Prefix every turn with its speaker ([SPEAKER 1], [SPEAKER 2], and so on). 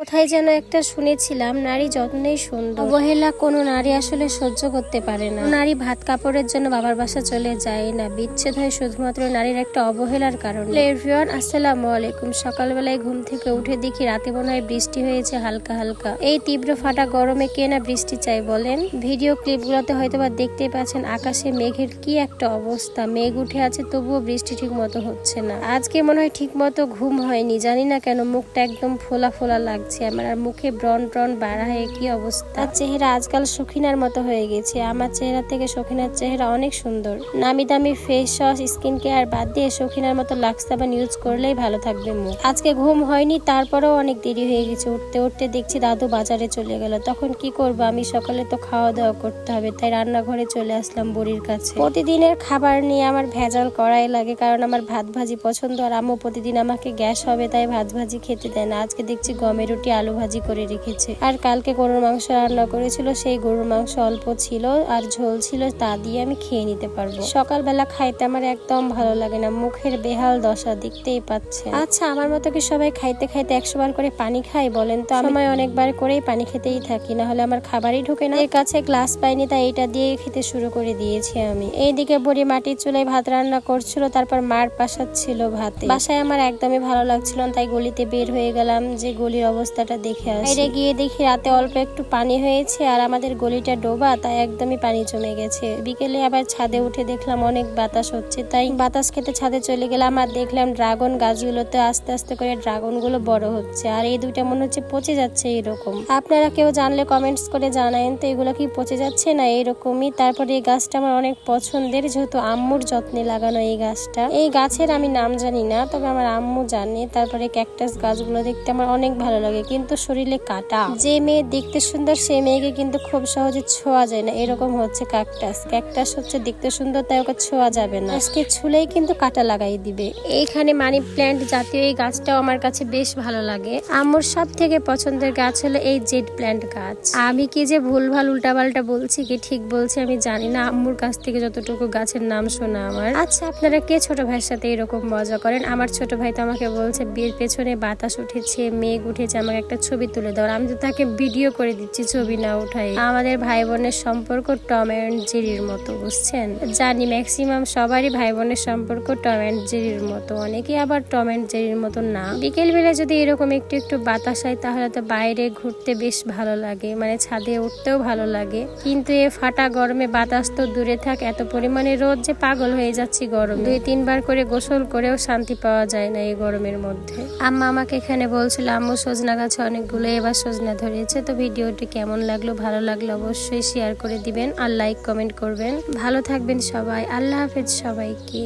[SPEAKER 1] কোথায় যেন একটা শুনেছিলাম নারী যত্নেই সুন্দর। অবহেলা কোনো নারী আসলে সহ্য করতে পারে না। নারী ভাত কাপড়ের জন্য বাবার বাসা চলে যায় না। বিচ্ছেদ হয় শুধুমাত্র নারীর একটা অবহেলার কারণে। এভরিওয়ান আসসালামু আলাইকুম। সকালবেলায় ঘুম থেকে উঠে দেখি রাতে মনে হয় বৃষ্টি হয়েছে হালকা হালকা। এই তীব্র ফাটা গরমে কে না বৃষ্টি চাই বলেন? ভিডিও ক্লিপগুলোতে হয়তো বা দেখতেই পাচ্ছেন আকাশে মেঘের কি একটা অবস্থা। মেঘ উঠে আছে তবুও বৃষ্টি ঠিক মতো হচ্ছে না। আজকে মনে হয় ঠিক মতো ঘুম হয়নি। জানি না কেন মুখটা একদম ফোলা ফোলা লাগছে। আমার আর মুখে ব্রণ ট্রন বাড়া হয়ে কি অবস্থা? চেহারা আজকাল সখিনার মতো হয়ে গেছে, আমার চেহারা থেকে সখিনার চেহারা অনেক সুন্দর। নামি দামি ফেস ওয়াশ স্কিন কেয়ার বাদ দিয়ে সখিনার মতো লাক্স সাবান ইউজ করলেই ভালো থাকবে মুখ। আজকে ঘুম হয়নি, তারপরেও অনেক দেরি হয়ে গেছে। উঠতে উঠতে দেখছি দাদু বাজারে চলে গেল। তখন কি করব, আমি সকালে তো খাওয়া দাওয়া করতে হবে, তাই রান্নাঘরে চলে আসলাম বুড়ির কাছে। প্রতিদিনের খাবার নিয়ে আমার ভেজাল করাই লাগে, কারণ আমার ভাত ভাজি পছন্দ। আর আম্মু প্রতিদিন আমাকে গ্যাস হবে, তাই ভাত ভাজি খেতে দেয় না। আজকে দেখছি গমের রুটি আলু ভাজি করে রেখেছে। আর কালকে গরুর মাংস রান্না করেছিল সেই গরুর মাংস অল্প ছিল আর ঝোল ছিল তা দিয়ে আমি খেয়ে নিতে পারব। সকালবেলা খাইতে আমার একদম ভালো লাগে না মুখের বেহাল দশা দেখতেই পাচ্ছে। আচ্ছা আমার মতো কি সবাই খাইতে খাইতে একশো বার করে পানি খাই বলেন তো? আমি অনেকবার করেই পানি খেতেই থাকি না হলে আমার খাবারই ঢোকে না। এর কাছে গ্লাস পাইনি তাই এটা দিয়ে খেতে শুরু করে দিয়েছি আমি। এইদিকে বুড়ি মাটির চুলায় ভাত রান্না করছিল তারপর মার পাশাচ্ছিল ভাতে। বাসায় আমার একদমই ভালো লাগছিল না তাই গলিতে বের হয়ে গেলাম যে গলির অবস্থাটা দেখে আসি। গিয়ে দেখি রাতে অল্প একটু পানি হয়েছে আর আমাদের গলিটা ডোবা, তাই একদমই পানি জমে গেছে। বিকেলে আবার ছাদে উঠে দেখলাম অনেক বাতাস হচ্ছে, তাই বাতাস খেতে ছাদে চলে গেলাম আর দেখলাম ড্রাগন গাছগুলোতে আস্তে আস্তে করে ড্রাগনগুলো বড় হচ্ছে আর এই দুইটা মনে হচ্ছে পচে যাচ্ছে এরকম আপনারা কেউ জানলে কমেন্টস করে জানায়েন তো এগুলো কি পচে যাচ্ছে না এরকমই তারপরে এই গাছটা আমার অনেক পছন্দের, যেহেতু আম্মুর যত্নে লাগানো এই গাছটা। এই গাছের আমি নাম জানি না, তবে আমার আম্মু জানে। তারপরে ক্যাকটাস গাছগুলো দেখতে আমার অনেক ভালো লাগে। কিন্তু শরীরে কাটা। যে মেয়ে দেখতে সুন্দর সেই মেয়েকে কিন্তু খুব সহজে ছোঁয়া যায় না। এরকম হচ্ছে ক্যাকটাস ক্যাকটাস হচ্ছে দেখতে সুন্দর, তাই ওকে ছোঁয়া যাবে না। আজকে ছুলেই কিন্তু কাটা লাগাই দিবে। এইখানে মানি প্ল্যান্ট জাতীয় এই গাছটাও আমার কাছে বেশ ভালো লাগে। আম্মুর সব থেকে পছন্দের গাছ হলো এই জেড প্ল্যান্ট গাছ। আমি কি যে ভুলভাল উল্টাপাল্টা বলছি কি ঠিক বলছি আমি জানি না। আম্মুর কাছ থেকে যতটুকু গাছের নাম শোনা আমার। আচ্ছা আপনারা কে ছোট ভাইয়ের সাথে এরকম মজা করেন? আমার ছোট ভাই তো আমাকে বলছে, বিয়ের পেছনে বাতাস উঠেছে, মেঘ উঠেছে আমাকে একটা ছবি তুলে দাও। আমি তো তাকে ভিডিও করে দিচ্ছি, ছবি না উঠাই। আমাদের ভাই বোনের সম্পর্ক টম অ্যান্ড জেরির মতো, বুঝছেন? জানি ম্যাক্সিমাম সবারই ভাই বোনের সম্পর্ক টম অ্যান্ড জেরির মতো, অনেকেই আবার টম অ্যান্ড জেরির মতো না। বিকেল বেলা যদি এরকম একটু একটু বাতাস হয়, তাহলে তো বাইরে ঘুরতে বেশ ভালো লাগে মানে ছাদে উঠতেও ভালো লাগে। কিন্তু এ ফাটা গরমে বাতাস তো দূরে থাক, এত পরিমাণে রোদ যে পাগল হয়ে যাচ্ছি গরম। দুই তিনবার করে গোসল করেও শান্তি পাওয়া যায় না এই গরমের মধ্যে। আম্মা আমাকে এখানে বলছিল, আম্মু সজনা গাছে অনেকগুলো এবার সজনা ধরেছে, তো ভিডিওটি কেমন লাগল, ভালো লাগল অবশ্যই শেয়ার করে দিবেন আর লাইক কমেন্ট করবেন। ভালো থাকবেন সবাই, আল্লাহ হাফেজ সবাইকে।